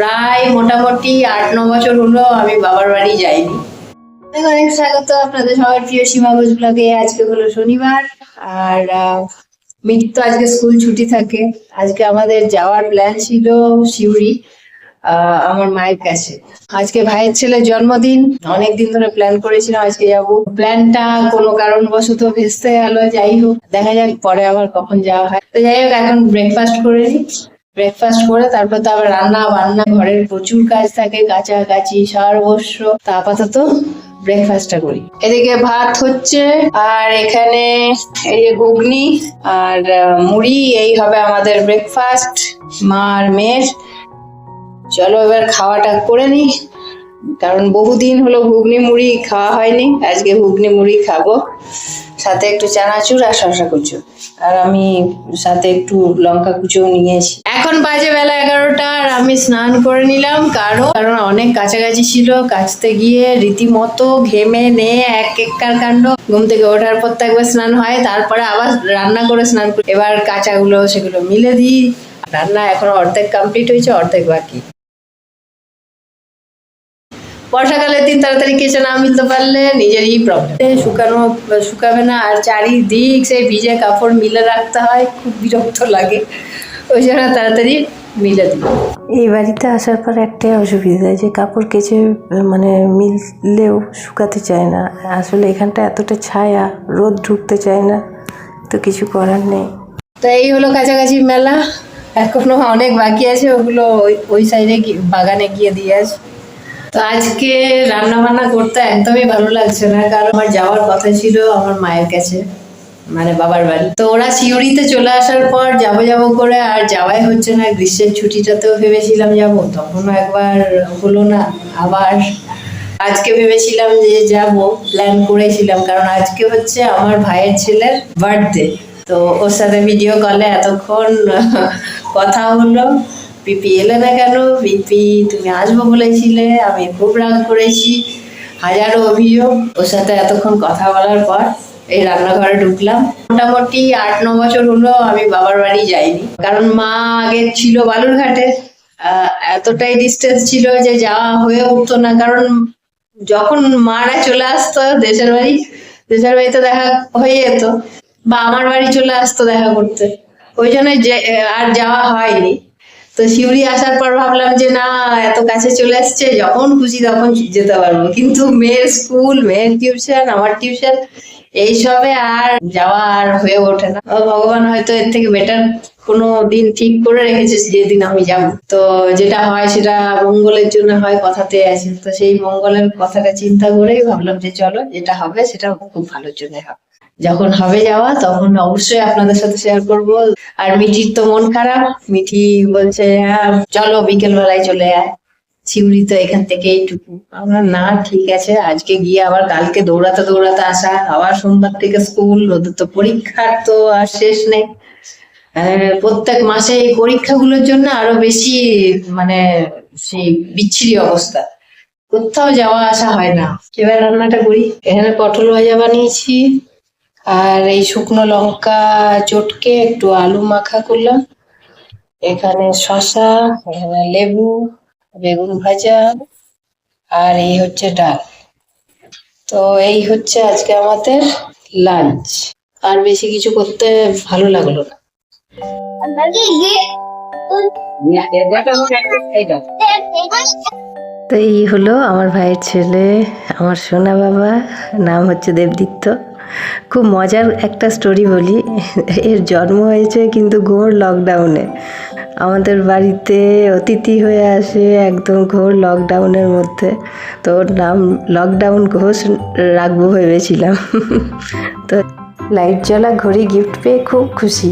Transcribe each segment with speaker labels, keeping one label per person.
Speaker 1: প্রায় মোটামুটি আট, ন বছর হলো আমি বাবার বাড়ি যাইনি। অনেক স্বাগত আপনাদের সবার প্রিয় সীমা ঘোষ ব্লগে। আজকে হলো শনিবার আর তো আজকে স্কুল ছুটি থাকে। আজকে আমাদের যাওয়ার প্ল্যান ছিল শিউরি আমার মায়ের কাছে। আজকে ভাইয়ের ছেলের জন্মদিন। অনেক দিন ধরে প্ল্যান করেছিলাম আজকে যাব। প্ল্যানটা কোনো কারণবশত ভেস্তে গেল, যাই হোক। দেখা যাক পরে আবার কখন যাওয়া হয়। তো যাই হোক, এখন ব্রেকফাস্ট করে নিই। ব্রেকফাস্ট করে তারপর তো আবার রান্না বান্না, ঘরের প্রচুর কাজ থাকে, কাছাকাছি সর্বস্ব তা আপাতত ব্রেকফাস্টটা করি। এদিকে ভাত হচ্ছে, আর এখানে এই যে ঘুগনি আর মুড়ি, এই হবে আমাদের ব্রেকফাস্ট মা আর মেয়ের। চলো এবার খাওয়াটা করে নি কারণ বহুদিন হলো ঘুগনি মুড়ি খাওয়া হয়নি, আজকে ঘুগনি মুড়ি খাব। সাথে একটু চানাচুর আর শশা কুচু। আর আমি সাথে একটু লঙ্কা কুচুও নিয়েছি। এখন বাজে বেলা এগারোটা আর আমি স্নান করে নিলাম, কারণ কারণ অনেক কাছাকাছি ছিল। কাচতে গিয়ে রীতিমতো ঘেমে নে এক একার কাণ্ড। ঘুম থেকে ওঠার পর তো একবার স্নান হয়, তারপরে আবার রান্না করে স্নান করি। এবার কাঁচাগুলো সেগুলো মিলে দিই। রান্না এখন অর্ধেক কমপ্লিট হয়েছে, অর্ধেক বাকি। বর্ষাকালের দিন তাড়াতাড়ি কেচে না মিলতে পারলে নিজেরই প্রবলেম শুকানো শুকাবে না আর চারিদিক সেই ভিজে কাপড় মিলে রাখতে হয় খুব বিরক্ত লাগে। ওই জন্য তাড়াতাড়ি মিলে দিই।
Speaker 2: এই বাড়িতে আসার পর একটাই অসুবিধা যে কাপড় কেচে মানে মিললেও শুকাতে চায় না। আসলে এখানটা এতটা ছায়া রোদ ঢুকতে চায় না তো কিছু করার নেই।
Speaker 1: তো এই হলো কাছাকাছি মেলা এখনও অনেক বাকি আছে ওগুলো ওই- ওই সাইডে বাগানে গিয়ে দিয়ে আস তো আজকে রান্না বান্না করতে একদমই ভালো লাগছে না, কারণ আমার যাওয়ার কথা ছিল আমার মায়ের কাছে মানে বাবার বাড়ি। তো ওরা সিউড়িতে চলে আসার পর যাব যাব করে আর যাওয়াই হচ্ছে না, গ্রীষ্মের ছুটিটাতেও ভেবেছিলাম যাব, তখনও একবার হলো না, আবার আজকে ভেবেছিলাম যে যাব প্ল্যান করেছিলাম, কারণ আজকে হচ্ছে আমার ভাইয়ের ছেলের বার্থডে তো ওর সাথে ভিডিও কলে এতক্ষণ কথা হলো। পিপি এলে না কেন? পিপি, তুমি আসব বলেছিলে, আমি খুব রাগ করেছি। হাজারো অভিযোগ। ওর সাথে এতক্ষণ কথা বলার পর এই রান্নাঘরে ঢুকলাম। মোটামুটি আট, ন বছর হলো আমি বাবার বাড়ি যাইনি। কারণ মা আগে ছিল বালুরঘাটে। এতটাই ডিস্টেন্স ছিল যে যাওয়া হয়ে উঠতো না। কারণ যখন মারা চলে আসতো দেশের বাড়ি, দেশের বাড়িতে দেখা হয়ে যেত। বা আমার বাড়ি চলে আসতো দেখা করতে। ওই জন্য আর যাওয়া হয়নি। তো শিউরি আসার পর ভাবলাম যে না, এত কাছে চলে আসছে, যখন খুশি তখন যেতে পারব। কিন্তু মেয়ের স্কুল, মেয়ের টিউশন, আমার টিউশন, এইসবে আর যাওয়া আর হয়ে ওঠে না। ভগবান হয়তো এর থেকে বেটার কোনো দিন ঠিক করে রেখেছে যেদিন আমি যাব। তো যেটা হয় সেটা মঙ্গলের জন্য হয়, কথাতে আছে। তো সেই মঙ্গলের কথাটা চিন্তা করেই ভাবলাম যে চলো, যেটা হবে সেটা খুব ভালোর জন্য হবে। যখন হবে যাওয়া, তখন অবশ্যই আপনাদের সাথে শেয়ার করব। আর মিঠির তো মন খারাপ। মিঠি বলছে হ্যাঁ চলো বিকেল বেলায় চলে আয়। শিউরি তো এখান থেকে এইটুকু আমরা, না, ঠিক আছে। আজকে গিয়ে আবার কালকে দৌড়াতে দৌড়াতে আসা। আবার সোমবার থেকে স্কুল, ওদের তো পরীক্ষার তো আর শেষ নেই। প্রত্যেক মাসে এই পরীক্ষাগুলোর জন্য আরও বেশি মানে সেই বিচ্ছিরি অবস্থা। কোথাও যাওয়া আসা হয় না। এবার রান্নাটা করি। এখানে পটল ভাজা বানিয়েছি। আর এই শুকনো লঙ্কা চটকে একটু আলু মাখা করলাম। এখানে শসা, এখানে লেবু, বেগুন ভাজা আর এই হচ্ছে ডাল। তো এই হচ্ছে আজকে আমাদের লাঞ্চ আর বেশি কিছু করতে ভালো লাগল না।
Speaker 2: তো এই হলো আমার ভাইয়ের ছেলে, আমার সোনা বাবা, নাম হচ্ছে দেবদীপ্ত। খুব মজার একটা স্টোরি বলি। এর জন্ম হয়েছে কিন্তু ঘোর লকডাউনে আমাদের বাড়িতে অতিথি হয়ে আসে একদম ঘোর লকডাউনের মধ্যে। তো ওর নাম লকডাউন ঘোষ রাখব ভেবেছিলাম। তো লাইট জ্বলা ঘড়ি গিফট পেয়ে খুব খুশি।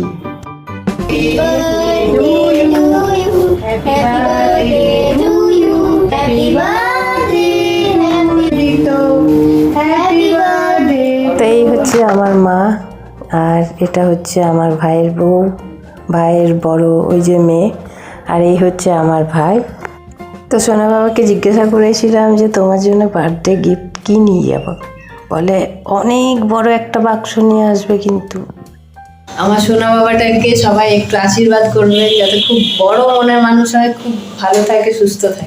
Speaker 2: তো হচ্ছে আমার মা, আর এটা হচ্ছে আমার ভাইয়ের বউ, ভাইয়ের বড় ওই যে মেয়ে, আর এই হচ্ছে আমার ভাই। তো সোনা বাবাকে জিজ্ঞাসা করেছিলাম যে, তোমার জন্য বার্থডে গিফট কি নিয়ে যাব? বলে, অনেক বড় একটা বাক্স নিয়ে আসবে কিন্তু।
Speaker 1: আমার সোনা বাবাটাকে সবাই একটু আশীর্বাদ করবেন যাতে খুব বড় মনের মানুষ হয়, খুব ভালো থাকে, সুস্থ থাকে।